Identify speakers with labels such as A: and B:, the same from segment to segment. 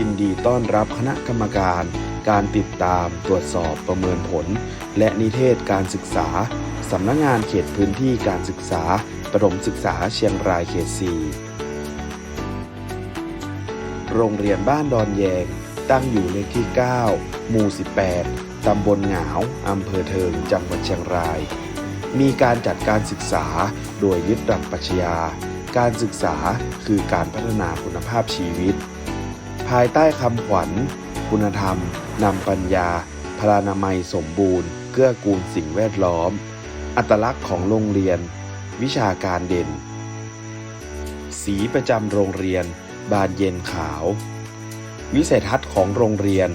A: ยินดีต้อนรับคณะกรรมการ การติดตาม ตรวจสอบประเมินผล และนิเทศการศึกษา สำนักงงานเขตพื้นที่การศึกษา ประถมศึกษาเชียงรายเขต 4 โรงเรียนบ้านดอนแยง ตั้งอยู่เลขที่ 9 หมู่ 18 ตำบลหงาว อำเภอเทิง จังหวัดเชียงราย มีการจัดการศึกษาโดยยึดหลักปรัชญา การศึกษาคือการพัฒนาคุณภาพชีวิต ภายใต้คำขวัญ คุณธรรมนำปัญญา พลานามัยสมบูรณ์ เกื้อกูลสิ่งแวดล้อม อัตลักษณ์ของโรงเรียน วิชาการเด่น สีประจำโรงเรียน บานเย็นขาว วิสัยทัศน์ของโรงเรียน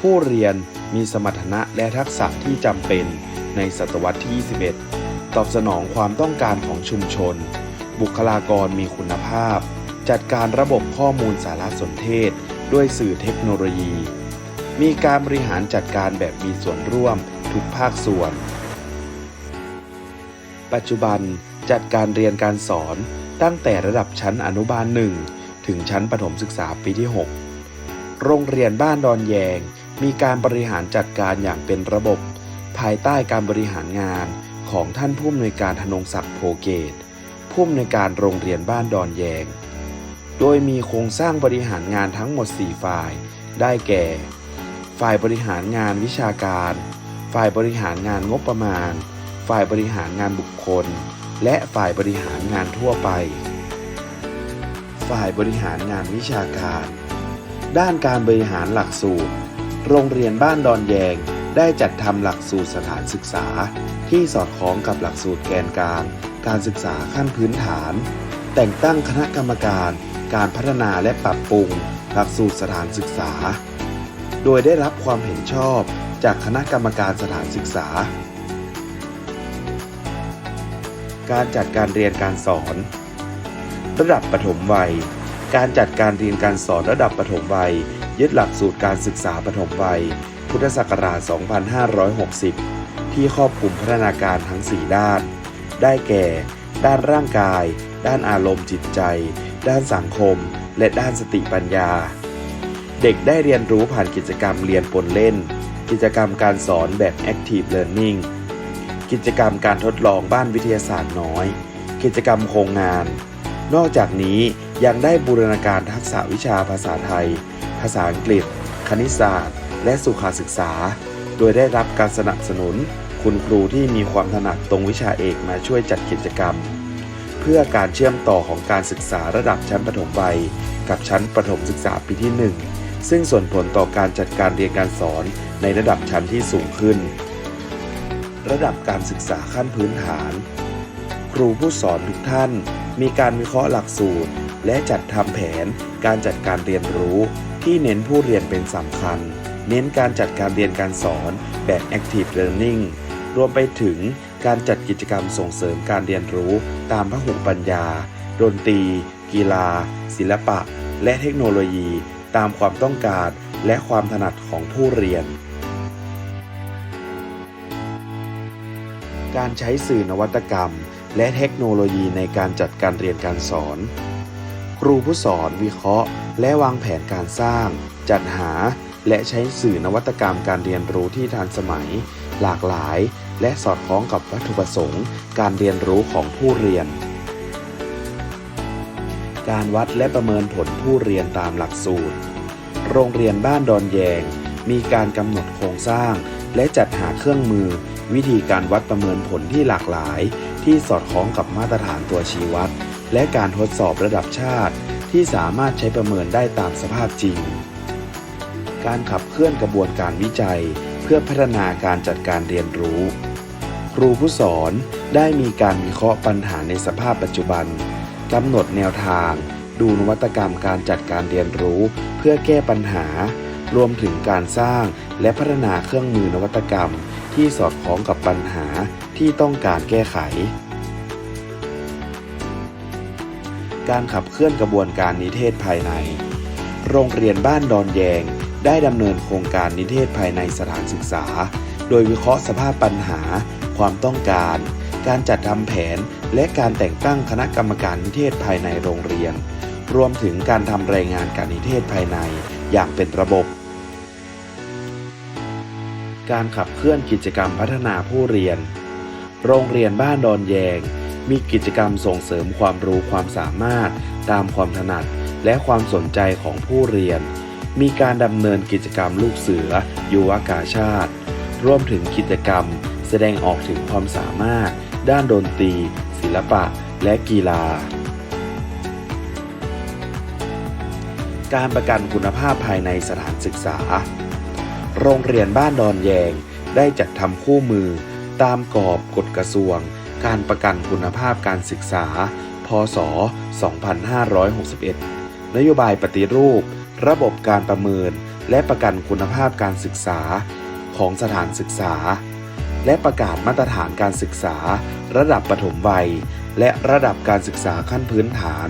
A: ผู้เรียนมีสมรรถนะและทักษะที่จำเป็นในศตวรรษที่ 21 ตอบสนองความต้องการของชุมชน บุคลากรมีคุณภาพ จัดการระบบข้อมูลสารสนเทศ ด้วยสื่อเทคโนโลยี มีการบริหารจัดการแบบมีส่วนร่วมทุกภาคส่วน ปัจจุบันจัดการเรียนการสอนตั้งแต่ระดับชั้นอนุบาล1ถึงชั้นประถมศึกษาปีที่ 6 โรงเรียนบ้านดอนแยง มีการบริหารจัดการอย่างเป็นระบบ ภายใต้การบริหารงานของท่านผู้อำนวยการธนงศักดิ์โพเกตผู้อำนวยการโรงเรียนบ้านดอนแยง โดยมีโครงสร้างบริหารงานทั้งหมด 4 ฝ่าย ได้แก่ ฝ่ายบริหารงานวิชาการ ฝ่ายบริหารงานงบประมาณ ฝ่ายบริหารงานบุคคล และฝ่ายบริหารงานทั่วไป ฝ่ายบริหารงานวิชาการ ด้านการบริหารหลักสูตร โรงเรียนบ้านดอนแยงได้จัดทำหลักสูตรสถานศึกษา ที่สอดคล้องกับหลักสูตรแกนกลางการศึกษาขั้นพื้นฐาน แต่งตั้งคณะกรรมการ การพัฒนาและปรับปรุง หลักสูตรสถานศึกษา โดยได้รับความเห็นชอบจากคณะกรรมการสถานศึกษา การจัดการเรียนการสอน ระดับปฐมวัย การจัดการเรียนการสอนระดับปฐมวัย ยึดหลักสูตรการศึกษาปฐมวัย พุทธศักราช 2560 ที่ครอบคลุมพัฒนาการทั้ง 4 ด้าน ได้แก่ ด้านร่างกาย ด้านอารมณ์จิตใจ ด้านสังคม และด้านสติปัญญา เด็กได้เรียนรู้ผ่านกิจกรรมเรียนปนเล่น กิจกรรมการสอนแบบ Active Learning กิจกรรมการทดลองบ้านวิทยาศาสตร์น้อย กิจกรรมโครงงาน นอกจากนี้ยังได้บูรณาการทักษะวิชาภาษาไทย ภาษาอังกฤษ คณิตศาสตร์ และสุขศึกษา โดยได้รับการสนับสนุน คุณครูที่มีความถนัดตรงวิชาเอกมาช่วยจัดกิจกรรม เพื่อการเชื่อมต่อของการศึกษาระดับชั้นประถมวัย กับชั้นประถมศึกษาปีที่ 1 ซึ่งส่วนผลต่อการจัดการเรียนการสอนในระดับชั้นที่สูงขึ้น ระดับการศึกษาขั้นพื้นฐาน ครูผู้สอนทุกท่าน มีการวิเคราะห์หลักสูตร และจัดทำแผน การจัดการเรียนรู้ ที่เน้นผู้เรียนเป็นสำคัญ เน้นการจัดการเรียนการสอนแบบ Active Learning รวมไปถึง การจัดกิจกรรมส่งเสริมการเรียนรู้ตามพหุปัญญา ดนตรี กีฬา ศิลปะ และเทคโนโลยี ตามความต้องการและความถนัดของผู้เรียน การใช้สื่อนวัตกรรม และเทคโนโลยีในการจัดการเรียนการสอน ครูผู้สอนวิเคราะห์ และวางแผนการสร้าง จัดหาและใช้สื่อนวัตกรรมการเรียนรู้ที่ทันสมัย หลากหลาย และสอดคล้องกับวัตถุประสงค์ การเรียนรู้ของผู้เรียน การวัดและประเมินผลผู้เรียนตามหลักสูตร โรงเรียนบ้านดอนแยง มีการกำหนดโครงสร้าง และจัดหาเครื่องมือ วิธีการวัดประเมินผลที่หลากหลาย ที่สอดคล้องกับมาตรฐานตัวชี้วัด และการทดสอบระดับชาติ ที่สามารถใช้ประเมินได้ตามสภาพจริง การขับเคลื่อนกระบวนการวิจัย เพื่อพัฒนาการจัดการเรียนรู้ ครูผู้สอนได้มีการวิเคราะห์ปัญหาในสภาพปัจจุบันกำหนดแนวทาง ดูนวัตกรรมการจัดการเรียนรู้เพื่อแก้ปัญหา รวมถึงการสร้างและพัฒนาเครื่องมือนวัตกรรม ที่สอดคล้องกับปัญหาที่ต้องการแก้ไข การขับเคลื่อนกระบวนการนิเทศภายใน โรงเรียนบ้านดอนแยง ได้ดำเนินโครงการนิเทศภายในสถานศึกษา โดยวิเคราะห์สภาพปัญหา ความต้องการ การจัดทำแผน และการแต่งตั้งคณะกรรมการนิเทศภายในโรงเรียน รวมถึงการทำรายงานการนิเทศภายในอย่างเป็นระบบ การขับเคลื่อนกิจกรรมพัฒนาผู้เรียน โรงเรียนบ้านดอนแยง มีกิจกรรมส่งเสริมความรู้ความสามารถ ตามความถนัดและความสนใจของผู้เรียน มีการดำเนินกิจกรรมลูกเสือ ยุวกาชาติรวมถึงกิจกรรม แสดงออกถึงความสามารถ ด้านดนตรี ศิลปะ และกีฬา การประกันคุณภาพภายในสถานศึกษา โรงเรียนบ้านดอนแยงได้จัดทำคู่มือ ตามกรอบกฎกระทรวง การประกันคุณภาพการศึกษา พศ 2561 นโยบายปฏิรูป ระบบการประเมิน และประกันคุณภาพการศึกษาของสถานศึกษา และประกาศมาตรฐานการศึกษา ระดับปฐมวัย และระดับการศึกษาขั้นพื้นฐาน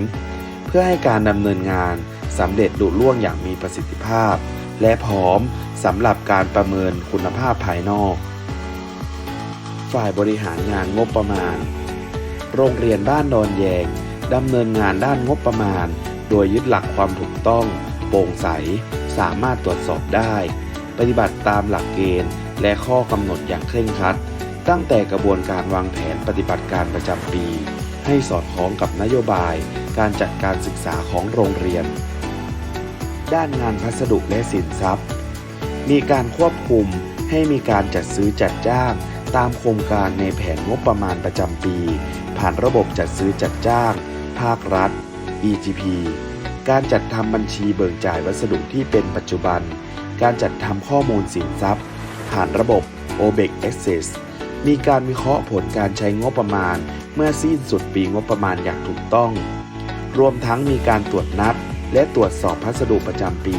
A: เพื่อให้การดำเนินงานสำเร็จลุล่วงอย่างมีประสิทธิภาพ และพร้อมสำหรับการประเมินคุณภาพภายนอก ฝ่ายบริหารงานงบประมาณ โรงเรียนบ้านดอนแยงดำเนินงานด้านงบประมาณ โดยยึดหลักความถูกต้อง โปร่งใส สามารถตรวจสอบได้ ปฏิบัติตามหลักเกณฑ์ และข้อกำหนดอย่างเคร่งครัด ตั้งแต่กระบวนการวางแผนปฏิบัติการประจำปี ให้สอดคล้องกับนโยบาย การจัดการศึกษาของโรงเรียน ด้านงานพัสดุและสินทรัพย์ มีการควบคุมให้มีการจัดซื้อจัดจ้างตามโครงการในแผนงบประมาณประจำปี ผ่านระบบจัดซื้อจัดจ้าง ภาครัฐ EGP การจัดทำบัญชีเบิกจ่ายวัสดุที่เป็นปัจจุบัน การจัดทำข้อมูลสินทรัพย์ ผ่านระบบ OBEC Access มีการวิเคราะห์ผลการใช้งบประมาณ เมื่อสิ้นสุดปีงบประมาณอย่างถูกต้อง รวมทั้งมีการตรวจนัดและตรวจสอบพัสดุประจำปี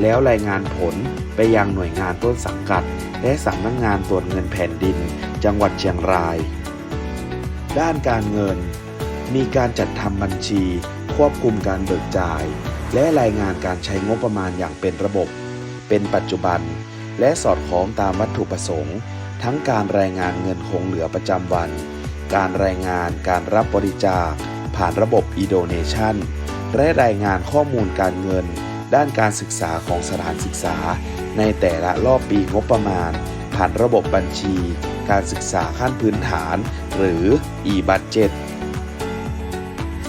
A: แล้วรายงานผลไปยังหน่วยงานต้นสังกัด และสำนักงงานตรวจเงินแผ่นดิน จังหวัดเชียงราย ด้านการเงิน มีการจัดทำบัญชี ควบคุมการเบิกจ่าย และรายงานการใช้งบประมาณอย่างเป็นระบบ เป็นปัจจุบัน และสอดคล้องตามวัตถุประสงค์ ทั้งการรายงานเงินคงเหลือประจำวัน การรายงานการรับบริจาค ผ่านระบบ e-donation และรายงานข้อมูลการเงิน ด้านการศึกษาของสถานศึกษา ในแต่ละรอบปีงบประมาณ ผ่านระบบบัญชี การศึกษาขั้นพื้นฐาน หรือ e-budget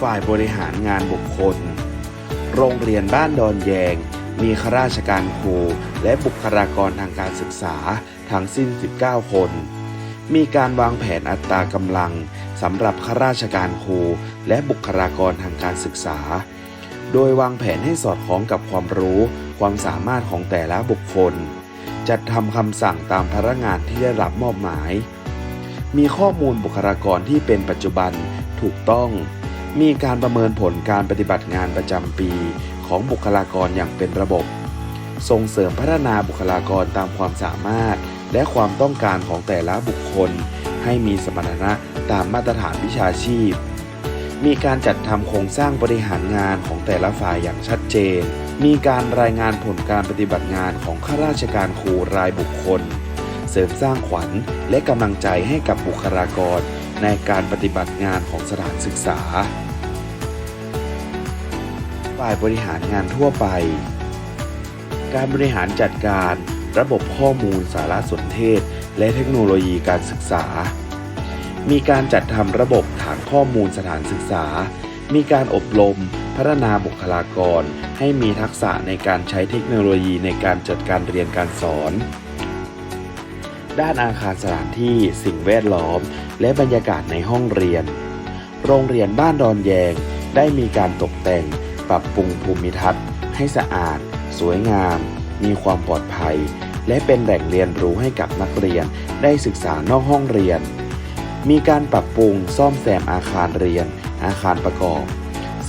A: ฝ่ายบริหารงานบุคคล โรงเรียนบ้านดอนแยง มีข้าราชการครูและบุคลากรทางการศึกษาทั้งสิ้น 19 คน มีการวางแผนอัตรากำลังสำหรับข้าราชการครูและบุคลากรทางการศึกษา โดยวางแผนให้สอดคล้องกับความรู้ความสามารถของแต่ละบุคคล จัดทำคำสั่งตามพนักงานที่ได้รับมอบหมาย มีข้อมูลบุคลากรที่เป็นปัจจุบันถูกต้อง มีการประเมินผลการปฏิบัติงานประจำปี ของบุคลากรอย่างเป็นระบบ ส่งเสริมพัฒนาบุคลากรตามความสามารถ และความต้องการของแต่ละบุคคล ให้มีสมรรถนะตามมาตรฐานวิชาชีพ มีการจัดทำโครงสร้างบริหารงานของแต่ละฝ่ายอย่างชัดเจน มีการรายงานผลการปฏิบัติงานของข้าราชการครูรายบุคคล เสริมสร้างขวัญและกำลังใจให้กับบุคลากรในการปฏิบัติงานของสถานศึกษา ฝ่ายบริหารงานทั่วไป การบริหารจัดการ ระบบข้อมูลสารสนเทศ และเทคโนโลยีการศึกษา มีการจัดทำระบบฐานข้อมูลสถานศึกษา มีการอบรม พัฒนาบุคลากร ให้มีทักษะในการใช้เทคโนโลยีในการจัดการเรียนการสอนด้านอาคารสถานที่สิ่งแวดล้อม และบรรยากาศในห้องเรียน โรงเรียนบ้านดอนแยง ได้มีการตกแต่ง ปรับปรุงภูมิทัศน์ ให้สะอาด สวยงาม มีความปลอดภัย และเป็นแหล่งเรียนรู้ให้กับนักเรียนได้ศึกษานอกห้องเรียน มีการปรับปรุงซ่อมแซมอาคารเรียน อาคารประกอบ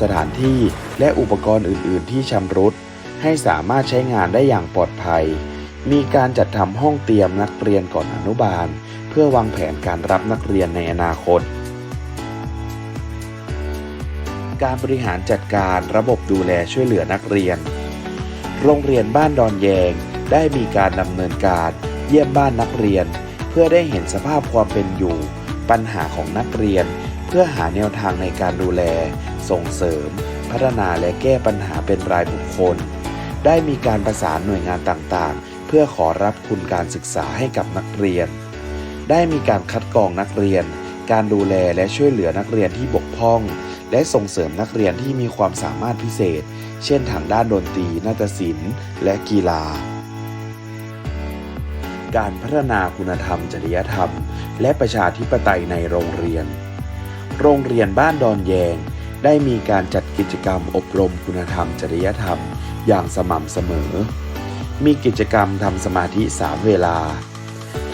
A: สถานที่และอุปกรณ์อื่น ๆ ที่ชำรุด ให้สามารถใช้งานได้อย่างปลอดภัย มีการจัดทำห้องเตรียมนักเรียนก่อนอนุบาล เพื่อวางแผนการรับนักเรียนในอนาคต การบริหารจัดการระบบดูแลช่วยเหลือนักเรียน โรงเรียนบ้านดอนแยงได้มีการดำเนินการเยี่ยมบ้านนักเรียน เพื่อได้เห็นสภาพความเป็นอยู่ ปัญหาของนักเรียน เพื่อหาแนวทางในการดูแล ส่งเสริม พัฒนาและแก้ปัญหาเป็นรายบุคคล ได้มีการประสานหน่วยงานต่างๆ เพื่อขอรับทุนการศึกษาให้กับนักเรียน ได้มีการคัดกรองนักเรียน การดูแลและช่วยเหลือนักเรียนที่บกพร่อง และส่งเสริมนักเรียนที่มีความสามารถพิเศษ เช่นทางด้านดนตรี นาฏศิลป์ และกีฬา การพัฒนาคุณธรรม จริยธรรม และประชาธิปไตยในโรงเรียน โรงเรียนบ้านดอนแยง ได้มีการจัดกิจกรรมอบรมคุณธรรม จริยธรรม อย่างสม่ำเสมอ มีกิจกรรมทำสมาธิสามเวลา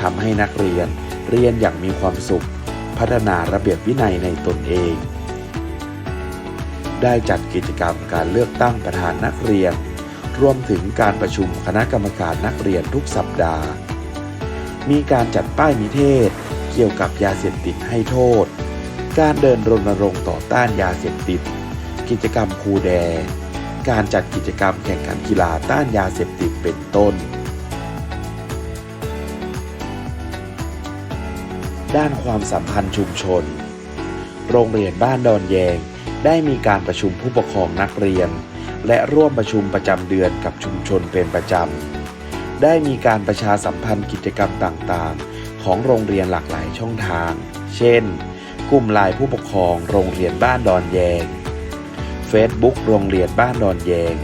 A: ทำให้นักเรียนเรียนอย่างมีความสุข พัฒนาระเบียบวินัยในตนเอง ได้จัดกิจกรรมการเลือกตั้งประธานนักเรียน รวมถึงการประชุมคณะกรรมการนักเรียนทุกสัปดาห์ มีการจัดป้ายนิเทศ เกี่ยวกับยาเสพติดให้โทษ การเดินรณรงค์ต่อต้านยาเสพติด กิจกรรมครูแด การจัดกิจกรรมแข่งขันกีฬาต้านยาเสพติดเป็นต้นด้านความสัมพันธ์ชุมชน โรงเรียนบ้านดอนแยง ได้มีการประชุมผู้ปกครองนักเรียน และร่วมประชุมประจำเดือนกับชุมชนเป็นประจำ ได้มีการประชาสัมพันธ์กิจกรรมต่างๆ ของโรงเรียนหลากหลายช่องทาง เช่น กลุ่มไลน์ผู้ปกครองโรงเรียนบ้านดอนแยง Facebook โรงเรียนบ้านดอนแยง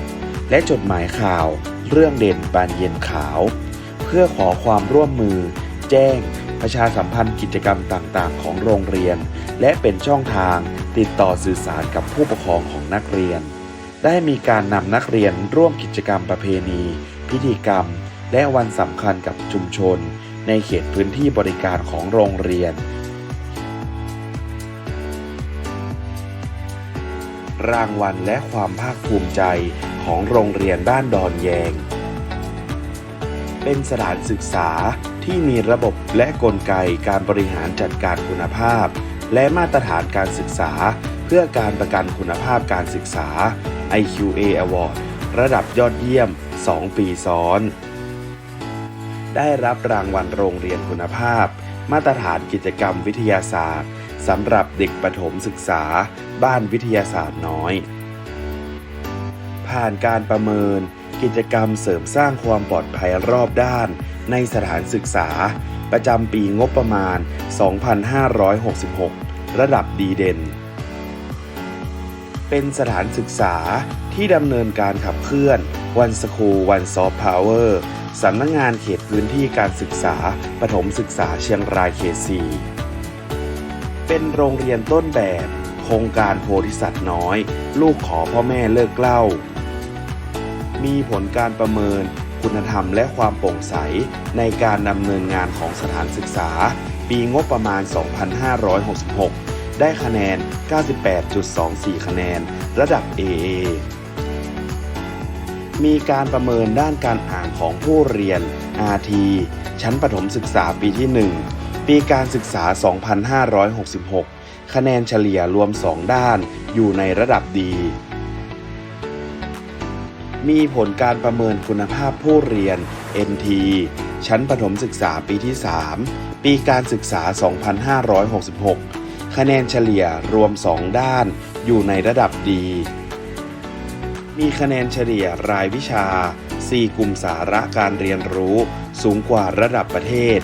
A: และจดหมายข่าวเรื่องเด่นบานเย็นขาว เพื่อขอความร่วมมือ แจ้ง ประชาสัมพันธ์กิจกรรมต่างๆ ของโรงเรียน และเป็นช่องทาง ติดต่อสื่อสารกับผู้ปกครองของนักเรียน ได้มีการนำนักเรียนร่วมกิจกรรมประเพณี พิธีกรรม และวันสำคัญกับชุมชน ในเขตพื้นที่บริการของโรงเรียน รางวัลและความภาคภูมิใจของโรงเรียนบ้านดอนแยง เป็นสถานศึกษาที่มีระบบและกลไกการบริหารจัดการคุณภาพ และมาตรฐานการศึกษา เพื่อการประกันคุณภาพการศึกษา IQA Award ระดับยอดเยี่ยม 2 ปีซ้อน ได้รับรางวัลโรงเรียนคุณภาพ มาตรฐานกิจกรรมวิทยาศาสตร์สำหรับเด็กประถมศึกษา บ้านวิทยาศาสตร์น้อย ผ่านการประเมิน กิจกรรมเสริมสร้างความปลอดภัยรอบด้าน ในสถานศึกษา ประจำปีงบประมาณ 2566 ระดับดีเด่น เป็นสถานศึกษาที่ดำเนินการขับเคลื่อนวันสคูวันซอฟต์พาวเวอร์สำนักงงานเขตพื้นที่การศึกษาปฐมศึกษาเชียงรายเขต 4 เป็นโรงเรียนต้นแบบ โครงการโพธิสัตว์น้อย ลูกขอพ่อแม่เลิกเล่า มีผลการประเมิน คุณธรรมและความโปร่งใส ในการดำเนินงานของสถานศึกษา ปีงบประมาณ 2566 ได้คะแนน 98.24 คะแนน ระดับ AA มีการประเมินด้านการอ่านของผู้เรียน RT ชั้นประถมศึกษาปีที่ 1 ปีการศึกษา 2566 คะแนนเฉลี่ยรวม 2 ด้านอยู่ในระดับดี มีผลการประเมินคุณภาพผู้เรียน NT ชั้นประถมศึกษาปีที่ 3 ปีการศึกษา 2566 คะแนนเฉลี่ยรวม 2 ด้านอยู่ในระดับดี มีคะแนนเฉลี่ยรายวิชา 4 กลุ่มสาระการเรียนรู้สูงกว่าระดับประเทศ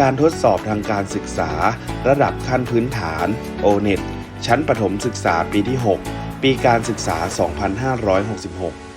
A: การทดสอบทางการศึกษา ระดับขั้นพื้นฐาน O-NET ชั้นประถมศึกษาปีที่ 6 ปีการศึกษา 2566